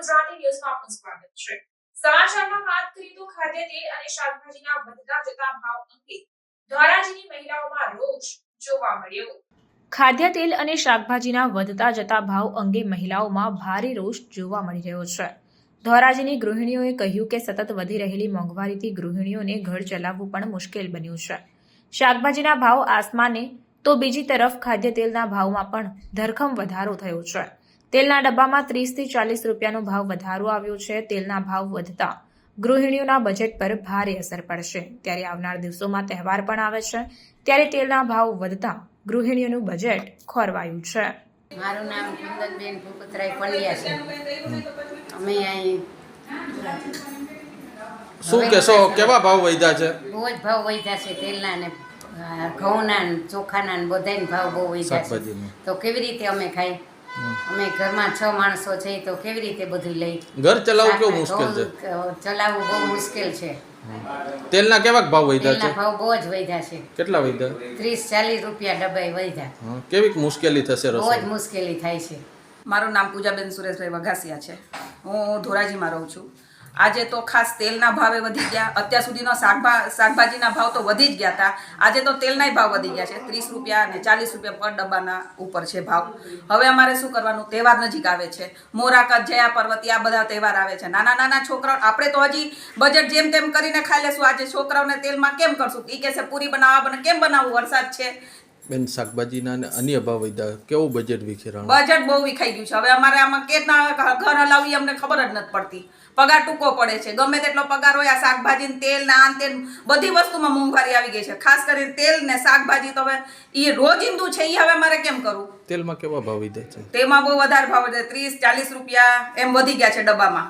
ગુજરાતી ન્યૂઝમાં આપનું સ્વાગત છે. સમાચારમાં વાત કરીએ તો ખાદ્ય તેલ અને શાકભાજીના વધતા જતા ભાવ અંગે ધોરાજીની મહિલાઓમાં રોષ જોવા મળ્યો. ખાદ્ય તેલ અને શાકભાજીના વધતા જતા ભાવ અંગે મહિલાઓમાં ભારે રોષ જોવા મળી રહ્યો છે. ધોરાજીની ગૃહિણીઓએ કહ્યું કે સતત વધી રહેલી મોંઘવારીથી ગૃહિણીઓને ઘર ચલાવવું પણ મુશ્કેલ બન્યું છે. શાકભાજીના ભાવ આસમાને, તો બીજી તરફ ખાદ્ય તેલના ભાવમાં પણ ધરખમ વધારો થયો છે. તેલના ડબ્બામાં ત્રીસથી ચાલીસ રૂપિયાનો ભાવ વધારો આવ્યો છે. તેલના ભાવ વધતા ગૃહિણીઓના બજેટ પર ભારે અસર પડશે. ત્યારે આવનાર દિવસોમાં તહેવાર પણ આવે છે. ત્યારે તેલના ભાવ વધતા ગૃહિણીઓનું બજેટ ખોરવાયું છે. મારું નામ કુંદનબેન ભૂપતરાય પંડ્યા છે. અમે અહીં શું કહેશો? કેવા ભાવ વધ્યા છે? બહુ જ ભાવ વધ્યા છે તેલના ને ઘઉંના ને ચોખાના બધાને ભાવ બહુ વધ્યા છે. તો કેવી રીતે અમે ખાઈ? અમે ઘરમાં છ માણસો છે તો કેવી રીતે બધું લઈ? ઘર ચલાવવું કેવું મુશ્કેલ છે? ચલાવવું બહુ મુશ્કેલ છે. તેલના કેવા ભાવ વધ્યા છે? ભાવ બહુ જ વધ્યા છે. કેટલા વધ્યા? ત્રીસ ચાલીસ રૂપિયા ડબ્બે વધ્યા. કેવી મુશ્કેલી થશે બહુ જ મુશ્કેલી થાય છે. મારું નામ પૂજાબેન સુરેશભાઈ વઘાસિયા છે. હું ધોરાજીમાં રહું છું. આજે તો ખાસ તેલના ભાવે વધી ગયા. અત્યાર સુધીનો શાકભા, શાકભાજીના ભાવ તો વધી જ ગયા હતા આજે તો તેલનાય ભાવ વધી ગયા છે. ત્રીસ રૂપિયા અને ચાલીસ રૂપિયા પર ડબ્બાના ઉપર છે ભાવ. હવે અમારે શું કરવાનું? તહેવાર નજીક આવે છે. મોરાકત જયા પર્વતી આ બધા તહેવાર આવે છે. નાના નાના છોકરાઓ, આપણે તો હજી બજેટ જેમ તેમ કરીને ખાઈ લેશું. આજે છોકરાઓને તેલમાં કેમ કરશું? એ કહેશે, પૂરી બનાવવા બને કેમ બનાવવું? વરસાદ છે. બેન શાકભાજીના અને અન્ય ભાવ વધ્યા કેવું બજેટ વિખેરાણ? બજેટ બહુ વિખાઈ ગયું છે. હવે અમારે આમાં કેટલા ઘર હલાવી અમને ખબર જ નથી પડતી. પગાર ટૂંકો પડે છે. ગમે તેટલો પગાર હોય આ શાકભાજી તેલ ને આન તેલ બધી વસ્તુમાં મોંઘવારી આવી ગઈ છે. ખાસ કરીને તેલ ને શાકભાજી તો હવે એ રોજિંદુ છે એ હવે મારે કેમ કરવું તેલમાં કેવા ભાવ વધ્યા છે? તેમાં બહુ વધારે ભાવ છે ત્રીસ ચાલીસ રૂપિયા એમ વધી ગયા છે ડબ્બામાં.